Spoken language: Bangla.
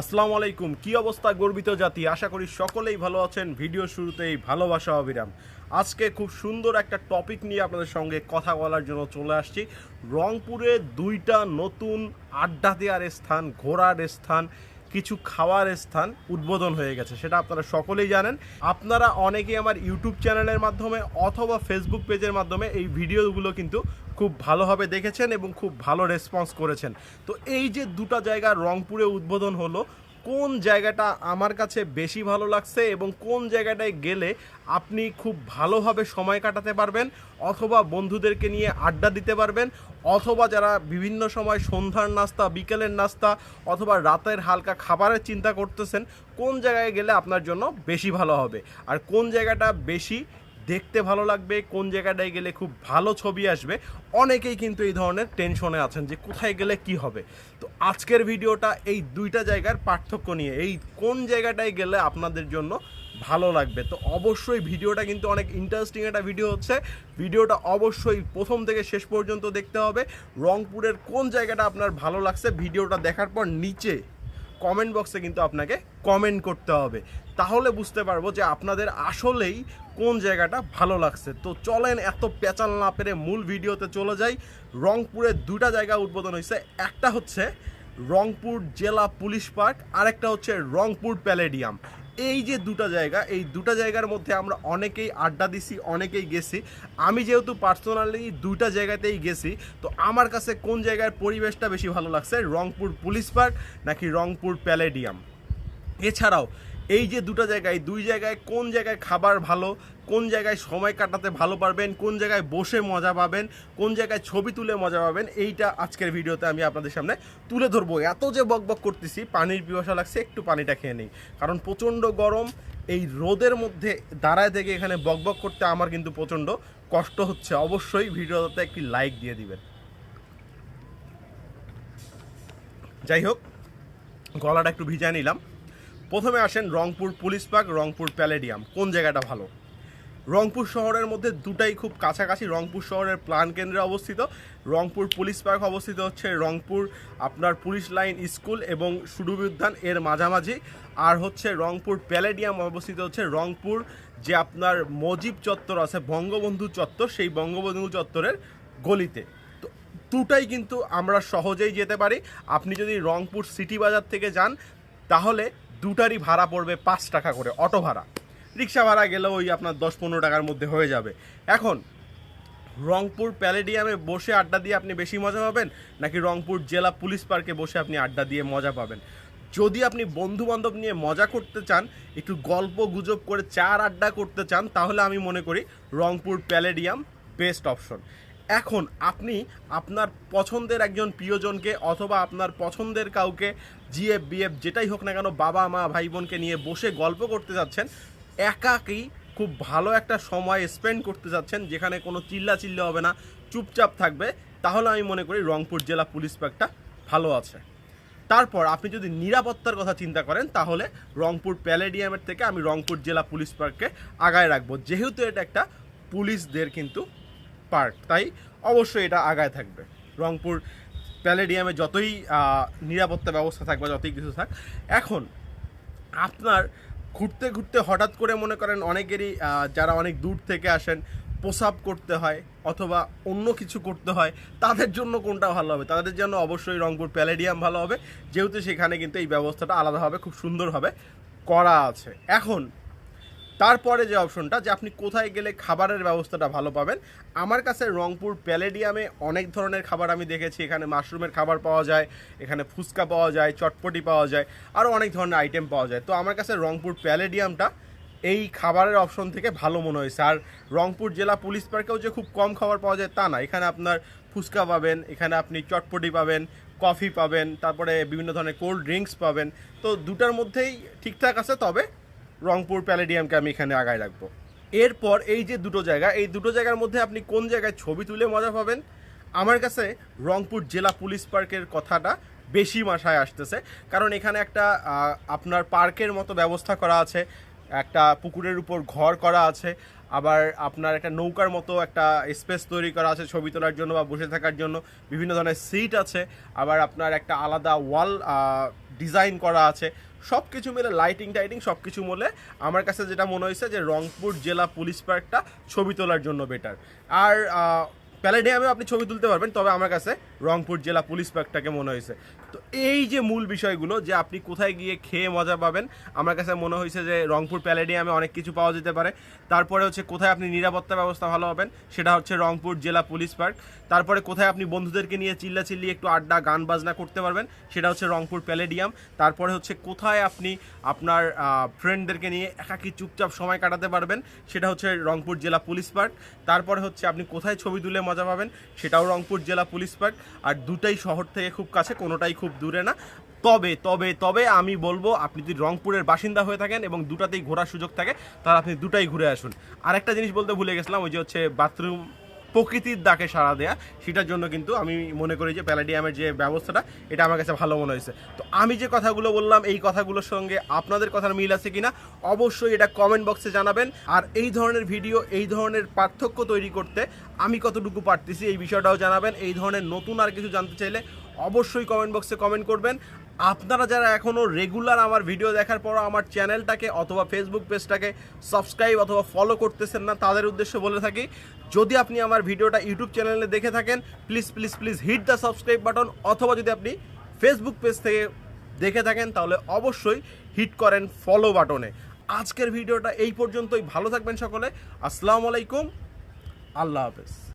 আসসালামু আলাইকুম। কি অবস্থা গর্বিত জাতি? আশা করি সকলেই ভালো আছেন। ভিডিও শুরুতেই ভালোবাসা, অবিরাম। আজকে খুব সুন্দর একটা টপিক নিয়ে আপনাদের সঙ্গে কথা বলার জন্য চলে আসছি। রংপুরে দুইটা নতুন আড্ডা দেওয়ার স্থান, ঘোরার স্থান, কিছু খাওয়ার স্থান উদ্বোধন হয়ে গেছে, সেটা আপনারা সকলেই জানেন। আপনারা অনেকেই আমার ইউটিউব চ্যানেলের মাধ্যমে অথবা ফেসবুক পেজের মাধ্যমে এই ভিডিওগুলো কিন্তু খুব ভালোভাবে দেখেছেন এবং খুব ভালো রেসপন্স করেছেন। তো এই যে দুটো জায়গা রংপুরে উদ্বোধন হলো, কোন জায়গাটা আমার কাছে বেশি ভালো লাগছে এবং কোন জায়গাটায় গেলে আপনি খুব ভালোভাবে সময় কাটাতে পারবেন অথবা বন্ধুদেরকে নিয়ে আড্ডা দিতে পারবেন অথবা যারা বিভিন্ন সময় সন্ধ্যার নাস্তা, বিকেলের নাস্তা অথবা রাতের হালকা খাবারের চিন্তা করতেছেন, কোন জায়গায় গেলে আপনার জন্য বেশি ভালো হবে? আর কোন জায়গাটা বেশি দেখতে ভালো লাগবে, কোন জায়গাটায় গেলে খুব ভালো ছবি আসবে। অনেকেই কিন্তু এই ধরনের টেনশনে আছেন যে কোথায় গেলে কি হবে। তো আজকের ভিডিওটা এই দুইটা জায়গার পার্থক্য নিয়ে, এই কোন জায়গাটায় গেলে আপনাদের জন্য ভালো লাগবে। তো অবশ্যই ভিডিওটা কিন্তু অনেক ইন্টারেস্টিং একটা ভিডিও হচ্ছে। ভিডিওটা অবশ্যই প্রথম থেকে শেষ পর্যন্ত দেখতে হবে। রংপুরের কোন জায়গাটা আপনার ভালো লাগছে, ভিডিওটা দেখার পর নিচে কমেন্ট বক্সে কিন্তু আপনাকে কমেন্ট করতে হবে। তাহলে বুঝতে পারব যে আপনাদের আসলেই কোন জায়গাটা ভালো লাগছে। তো চলেন এত পেঁচাল না পেরে মূল ভিডিওতে চলে যাই। রংপুরে দুটা জায়গা উদ্বোধন হয়েছে। একটা হচ্ছে রংপুর জেলা পুলিশ পার্ক, আরেকটা হচ্ছে রংপুর প্যালেডিয়াম। এই যে দুটো জায়গা, এই দুটো জায়গার মধ্যে আমরা অনেকেই আড্ডা দিছি, অনেকেই গেছি। আমি যেহেতু পার্সোনালি দুইটা জায়গাতেই গেছি, তো আমার কাছে কোন জায়গার পরিবেশটা বেশি ভালো লাগছে? রংপুর পুলিশ পার্ক নাকি রংপুর প্যালেডিয়াম? এছাড়াও এই যে দুটো জায়গায়, দুই জায়গায় কোন জায়গায় খাবার ভালো, কোন জায়গায় সময় কাটাতে ভালো পারবেন, কোন জায়গায় বসে মজা পাবেন, কোন জায়গায় ছবি তুলে মজা পাবেন, এইটা আজকের ভিডিওতে আমি আপনাদের সামনে তুলে ধরবো। এত যে বকবক করতেছি, পানির পিপাসা লাগছে, একটু পানিটা খেয়ে নিই। কারণ প্রচণ্ড গরম, এই রোদের মধ্যে দাঁড়ায় থেকে এখানে বকবক করতে আমার কিন্তু প্রচণ্ড কষ্ট হচ্ছে। অবশ্যই ভিডিওতে একটি লাইক দিয়ে দিবেন। যাই হোক, গলাটা একটু ভিজা নিলাম। প্রথমে আসেন Rangpur police park, Rangpur palladium. কোন জায়গাটা ভালো? রংপুর শহরের মধ্যে দুটাই খুব কাছাকাছি। রংপুর শহরের প্লান কেন্দ্রে অবস্থিত। রংপুর পুলিশ পার্ক অবস্থিত হচ্ছে রংপুর আপনার পুলিশ লাইন স্কুল এবং সুডুবি উদ্যান এর মাঝামাঝি। আর হচ্ছে রংপুর প্যালেডিয়াম অবস্থিত হচ্ছে রংপুর যে আপনার মজিব চত্বর আছে, বঙ্গবন্ধু চত্বর, সেই বঙ্গবন্ধু চত্বরের গলিতে। দুটাই কিন্তু আমরা সহজেই যেতে পারি। আপনি যদি রংপুর সিটি বাজার থেকে যান, তাহলে দুটারই ভাড়া পড়বে পাঁচ টাকা করে, অটো ভাড়া। রিক্সা ভাড়া গেলেও ওই আপনার দশ পনেরো টাকার মধ্যে হয়ে যাবে। এখন, রংপুর প্যালেডিয়ামে বসে আড্ডা দিয়ে আপনি বেশি মজা পাবেন, নাকি রংপুর জেলা পুলিশ পার্কে বসে আপনি আড্ডা দিয়ে মজা পাবেন? যদি আপনি বন্ধু বান্ধব নিয়ে মজা করতে চান, একটু গল্প গুজব করে চার আড্ডা করতে চান, তাহলে আমি মনে করি রংপুর প্যালেডিয়াম বেস্ট অপশন। এখন আপনি আপনার পছন্দের একজন প্রিয়জনকে অথবা আপনার পছন্দের কাউকে, জিএফ, বিএফ, যেটাই হোক না কেন বাবা, মা, ভাই, বোনকে নিয়ে বসে গল্প করতে যাচ্ছেন একাকেই খুব ভালো একটা সময় স্পেন্ড করতে যাচ্ছেন, যেখানে কোনো চিল্লা চিল্লা হবে না, চুপচাপ থাকবে। তাহলে আমি মনে করি রংপুর জেলা পুলিশ পার্কটা ভালো আছে। তারপর আপনি যদি নিরাপত্তার কথা চিন্তা করেন, তাহলে রংপুর প্যালেডিয়ামের থেকে আমি রংপুর জেলা পুলিশ পার্ককে আগায় রাখব। যেহেতু এটা একটা পুলিশদের কিন্তু পার্ক, তাই অবশ্যই এটা আগায় থাকবে। রংপুর প্যালেডিয়ামে যতই নিরাপত্তা ব্যবস্থা থাক বা যতই কিছু থাক, এখন আপনার ঘুরতে ঘুরতে হঠাৎ করে মনে করেন অনেকেরই যারা অনেক দূর থেকে আসেন প্রসাব করতে হয় অথবা অন্য কিছু করতে হয়, তাদের জন্য কোনটা ভালো হবে? তাদের জন্য অবশ্যই রংপুর প্যালেডিয়াম ভালো হবে। যেহেতু সেখানে কিন্তু এই ব্যবস্থাটা আলাদাভাবে খুব সুন্দরভাবে করা আছে। এখন তারপরে যে অপশনটা যে আপনি কোথায় গেলে খাবারের ব্যবস্থাটা ভালো পাবেন, আমার কাছে রংপুর প্যালেডিয়ামে অনেক ধরনের খাবার আমি দেখেছি। এখানে মাশরুমের খাবার পাওয়া যায়, এখানে ফুচকা পাওয়া যায়, চটপটি পাওয়া যায় আরও অনেক ধরনের আইটেম পাওয়া যায়। তো আমার কাছে রংপুর প্যালেডিয়ামটা এই খাবারের অপশন থেকে ভালো মনে হয়েছে। আর রংপুর জেলা পুলিশ পার্কেও যে খুব কম খাবার পাওয়া যায় তা না। এখানে আপনার ফুচকা পাবেন, এখানে আপনি চটপটি পাবেন, কফি পাবেন, তারপরে বিভিন্ন ধরনের কোল্ড ড্রিঙ্কস পাবেন। তো দুটার মধ্যেই ঠিকঠাক আছে, তবে রংপুর প্যালেডিয়ামকে আমি এখানে আগায় রাখব। এরপর এই যে দুটো জায়গা, এই দুটো জায়গার মধ্যে আপনি কোন জায়গায় ছবি তুলে মজা পাবেন? আমার কাছে রংপুর জেলা পুলিশ পার্কের কথাটা বেশি মাসায় আসতেছে। কারণ এখানে একটা আপনার পার্কের মতো ব্যবস্থা করা আছে, একটা পুকুরের উপর ঘর করা আছে, আবার আপনার একটা নৌকার মতো একটা স্পেস তৈরি করা আছে ছবি তোলার জন্য বা বসে থাকার জন্য, বিভিন্ন ধরনের সিট আছে, আবার আপনার একটা আলাদা ওয়াল ডিজাইন করা আছে। সব কিছু মিলে লাইটিং টাইটিং সব কিছু মিলে আমার কাছে যেটা মনে হয়েছে যে রংপুর জেলা পুলিশ পার্কটা ছবি তোলার জন্য বেটার আর প্যালেডিয়ামে আপনি ছবি তুলতে পারবেন, তবে আমার কাছে রংপুর জেলা পুলিশ পার্কটাকে মনে হয়েছে। তো এই যে মূল বিষয়গুলো, যে আপনি কোথায় গিয়ে খেয়ে মজা পাবেন, আমার কাছে মনে হয়েছে যে রংপুর প্যালেডিয়ামে অনেক কিছু পাওয়া যেতে পারে। তারপরে হচ্ছে কোথায় আপনি নিরাপত্তা ব্যবস্থা ভালো হবেন সেটা হচ্ছে রংপুর জেলা পুলিশ পার্ক। তারপরে কোথায় আপনি বন্ধুদেরকে নিয়ে চিল্লা চিল্লি একটু আড্ডা, গান, বাজনা করতে পারবেন, সেটা হচ্ছে রংপুর প্যালেডিয়াম। তারপরে হচ্ছে কোথায় আপনি আপনার ফ্রেন্ডদেরকে নিয়ে একাকি চুপচাপ সময় কাটাতে পারবেন, সেটা হচ্ছে রংপুর জেলা পুলিশ পার্ক। তারপরে হচ্ছে আপনি কোথায় ছবি তুলে মজা পাবেন। সেটাও রংপুর জেলা পুলিশ পার্ক। আর দুটাই শহর থেকে খুব কাছে, কোনোটাই খুব দূরে না। তবে তবে তবে আমি বলব, আপনি যদি রংপুরের বাসিন্দা হয়ে থাকেন এবং দুটাতেই ঘোরার সুযোগ থাকে, তাহলে আপনি দুটাই ঘুরে আসুন। আর একটা জিনিস বলতে ভুলে গেছিলাম, ওই যে হচ্ছে বাথরুম প্রকৃতির ডাকে সাড়া দেয়া, সেটার জন্য কিন্তু আমি মনে করি যে প্যালাডিয়ামের যে ব্যবস্থাটা, এটা আমার কাছে ভালো মনে হয়েছে। তো আমি যে কথাগুলো বললাম, এই কথাগুলোর সঙ্গে আপনাদের কথার মিল আছে কিনা, অবশ্যই এটা কমেন্ট বক্সে জানাবেন। আর এই ধরনের ভিডিও এই ধরনের পার্থক্য তৈরি করতে আমি কতটুকু পারতেছি এই বিষয়টাও জানাবেন। এই ধরনের নতুন আর কিছু জানতে চাইলে অবশ্যই কমেন্ট বক্সে কমেন্ট করবেন। আপনারা যারা এখনও রেগুলার আমার ভিডিও দেখার পর আমার চ্যানেলটাকে অথবা ফেসবুক পেজটাকে সাবস্ক্রাইব অথবা ফলো করতেছেন না, তাদের উদ্দেশ্যে বলে থাকি, যদি আপনি আমার ভিডিওটা ইউটিউব চ্যানেলে দেখে থাকেন please please please hit the subscribe button অথবা যদি আপনি ফেসবুক পেজ থেকে দেখে থাকেন, তাহলে অবশ্যই হিট করেন ফলো বাটনে আজকের ভিডিওটা এই পর্যন্তই, ভালো থাকবেন সকলে, আসসালামু আলাইকুম, আল্লাহ হাফেজ।